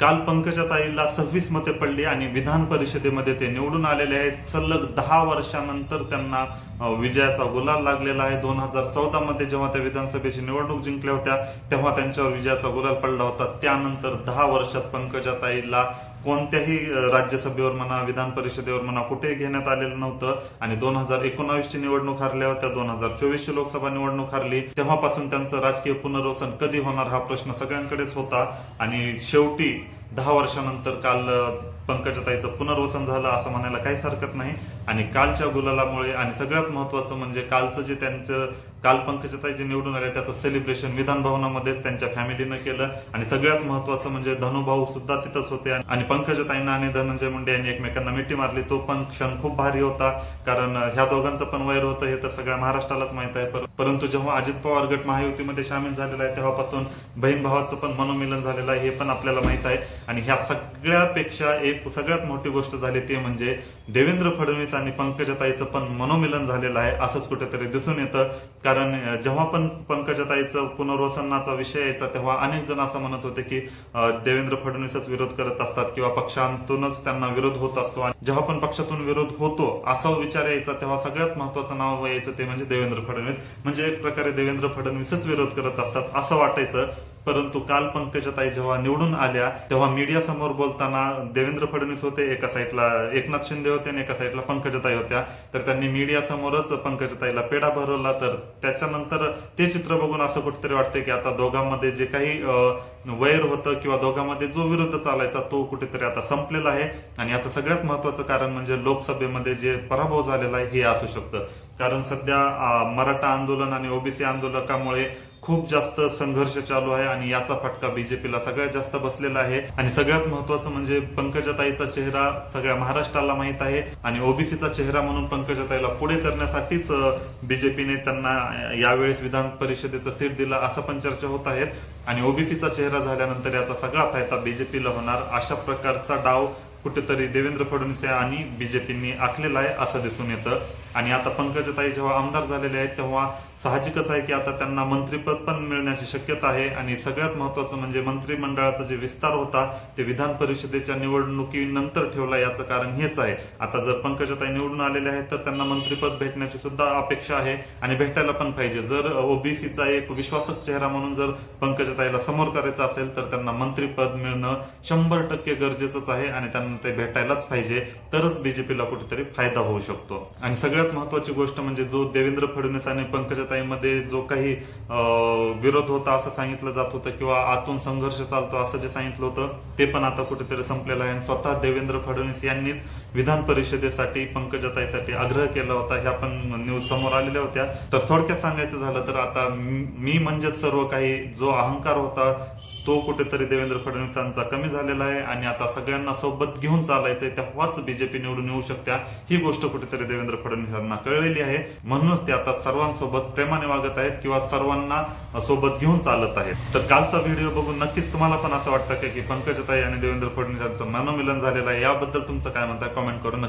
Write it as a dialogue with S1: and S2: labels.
S1: काल पंकजा ताईला सव्वीस मते पडली आणि विधान परिषदेमध्ये ते निवडून आलेले आहेत. सलग दहा वर्षानंतर त्यांना विजयाचा गुलाल लागलेला आहे. दोन हजार चौदा मध्ये जेव्हा त्या विधानसभेची निवडणूक जिंकल्या होत्या तेव्हा त्यांच्यावर विजयाचा गुलाल पडला होता. त्यानंतर दहा वर्षात पंकजा ताईला कोणत्याही राज्यसभेवर म्हणा विधान परिषदेवर म्हणा कुठेही घेण्यात आलेलं नव्हतं. आणि दोन हजार एकोणावीसची निवडणूक हरल्या होत्या दोन हजार चोवीसची लोकसभा निवडणूक हरली तेव्हापासून त्यांचं राजकीय पुनर्वसन कधी होणार हा प्रश्न सगळ्यांकडेच होता. आणि शेवटी दहा वर्षानंतर काल पंकजाताईचं पुनर्वसन झालं असं म्हणायला काहीच हरकत नाही. आणि कालच्या गुलालामुळे आणि सगळ्यात महत्वाचं म्हणजे कालचं जे त्यांचं काल पंकजाताई जे निवडून आले त्याचं सेलिब्रेशन विधान भवनामध्येच त्यांच्या फॅमिलीनं केलं. आणि सगळ्यात महत्वाचं म्हणजे धनुभाऊ सुद्धा तिथंच होते. आणि पंकजाताईंना आणि धनंजय मुंडे यांनी एकमेकांना मिठी मारली. तो पण क्षण खूप भारी होता. कारण ह्या दोघांचं पण वैर होतं हे तर सगळ्या महाराष्ट्रालाच माहीत आहे. परंतु जेव्हा अजित पवार गट महायुतीमध्ये सामील झालेला आहे तेव्हापासून बहीण भावाचं पण मनोमिलन झालेलं आहे हे पण आपल्याला माहीत आहे. आणि ह्या सगळ्यापेक्षा एक सगळ्यात मोठी गोष्ट झाली ती म्हणजे देवेंद्र फडणवीस आणि पंकजाताईचं पण मनोमिलन झालेलं आहे असंच कुठेतरी दिसून येतं. कारण जेव्हा पण पंकजाताईचं पुनर्वसनाचा विषय यायचा तेव्हा अनेक जण असं म्हणत होते की देवेंद्र फडणवीसच विरोध करत असतात किंवा पक्षांतूनच त्यांना विरोध होत असतो. आणि जेव्हा पण पक्षातून विरोध होतो असा विचार यायचा तेव्हा सगळ्यात महत्वाचं नाव यायचं ते म्हणजे देवेंद्र फडणवीस. म्हणजे एक प्रकारे देवेंद्र फडणवीसच विरोध करत असतात असं वाटायचं. परंतु काल पंकजाताई जेव्हा निवडून आल्या तेव्हा मीडिया समोर बोलताना देवेंद्र फडणवीस होते एका साईडला एकनाथ शिंदे होते आणि एका साईडला पंकजाताई होत्या. तर त्यांनी मीडिया समोरच पंकजाताईला पेढा भरवला. तर त्याच्यानंतर ते चित्र बघून असं कुठेतरी वाटते की आता दोघांमध्ये जे काही वैर होतं किंवा दोघांमध्ये जो विरोध चालायचा तो कुठेतरी आता संपलेला आहे. आणि याचं सगळ्यात महत्वाचं कारण म्हणजे लोकसभेमध्ये जे पराभव झालेला आहे हे असू शकतं. कारण सध्या मराठा आंदोलन आणि ओबीसी आंदोलकामुळे खूप जास्त संघर्ष चालू आहे आणि याचा फटका बीजेपीला सगळ्यात जास्त बसलेला आहे. आणि सगळ्यात महत्वाचं म्हणजे पंकजाताईचा चेहरा सगळ्या महाराष्ट्राला माहीत आहे. आणि ओबीसीचा चेहरा म्हणून पंकजाताईला पुढे करण्यासाठीच बीजेपीने त्यांना यावेळेस विधान परिषदेचं सीट दिलं असं पण चर्चा होत आहेत. आणि ओबीसीचा चेहरा झाल्यानंतर याचा सगळा फायदा बीजेपीला होणार. अशा प्रकारचा डाव कुठेतरी देवेंद्र फडणवीस आणि बीजेपींनी आखलेला आहे असं दिसून येतं. आणि आता पंकजाताई जेव्हा आमदार झालेले आहेत तेव्हा साहजिकच आहे की आता त्यांना मंत्रीपद पण मिळण्याची शक्यता आहे. आणि सगळ्यात महत्वाचं म्हणजे मंत्रिमंडळाचा जे विस्तार होता ते विधान परिषदेच्या निवडणुकीनंतर ठेवला याचं कारण हेच आहे. आता जर पंकजाताई निवडून आलेले आहेत तर त्यांना मंत्रीपद भेटण्याची सुद्धा अपेक्षा आहे आणि भेटायला पण पाहिजे. जर ओबीसीचा एक विश्वासक चेहरा म्हणून जर पंकजाताईला समोर करायचं असेल तर त्यांना मंत्रीपद मिळणं शंभर टक्के गरजेचंच आहे आणि त्यांना ते भेटायलाच पाहिजे. तरच बीजेपीला कुठेतरी फायदा होऊ शकतो. आणि सगळ्यात महत्वाची गोष्ट म्हणजे जो देवेंद्र फडणवीस आणि पंकजाताईमध्ये जो काही विरोध होता असं सांगितलं जात होतं किंवा आतून संघर्ष चालतो असं जे सांगितलं होतं ते पण आता कुठेतरी संपलेलं आहे. आणि स्वतः देवेंद्र फडणवीस यांनीच विधान परिषदेसाठी पंकजाताईसाठी आग्रह केला होता. ह्या पण न्यूज समोर आलेल्या होत्या. तर थोडक्यात सांगायचं झालं तर आता मी म्हणजेच सर्व काही जो अहंकार होता तो कुठेतरी देवेंद्र फडणवीसांचा कमी झालेला आहे आणि आता सगळ्यांना सोबत घेऊन चालायचंय तेव्हाच बीजेपी निवडून येऊ शकत्या. ही गोष्ट कुठेतरी देवेंद्र फडणवीसांना कळलेली आहे. म्हणूनच ते आता सर्वांसोबत प्रेमाने वागत आहेत किंवा सर्वांना सोबत घेऊन चालत आहेत. तर कालचा व्हिडिओ बघून नक्कीच तुम्हाला पण असं वाटतं की पंकजताई आणि देवेंद्र फडणवीसांचं मनोमिलन झालेलं आहे? याबद्दल तुमचं काय म्हणता कमेंट करून